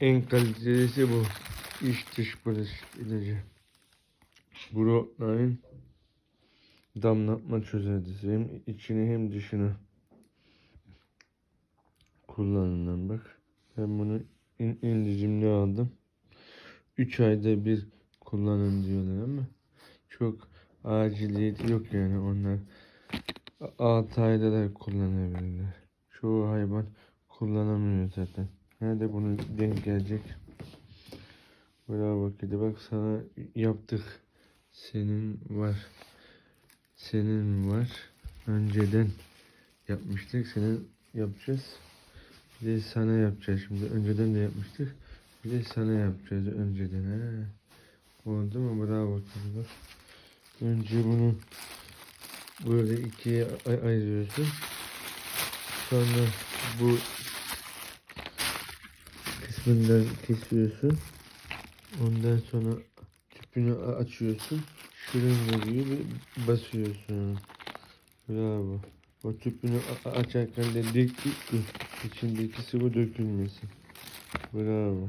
En kalitelisi bu. İç dış barış ilacı. Broadline damlatma çözeltisi. Hem içini hem dışını kullanılan bak. Ben bunu in, indicimli aldım. 3 ayda bir kullanın diyorlar ama çok aciliyeti yok yani onlar 6 ayda da kullanabilirler. Çoğu hayvan kullanamıyor zaten. Nerede bunu denk gelecek? Bravo kedi bak sana yaptık. Senin var. Senin var. Önceden yapmıştık. Senin yapacağız. Bir de sana yapacağız şimdi. Önceden de yapmıştık. Bir de sana yapacağız önceden. He. Oldu mu? Bravo kedi bak. Önce bunu böyle ikiye ay- ayırıyorsun. Sonra bu kısmından kesiyorsun. Ondan sonra tüpünü açıyorsun. Şırınga gibi basıyorsun. Bravo. O tüpünü açarken de dik dik. İçindeki sıvı dökülmesin. Bravo.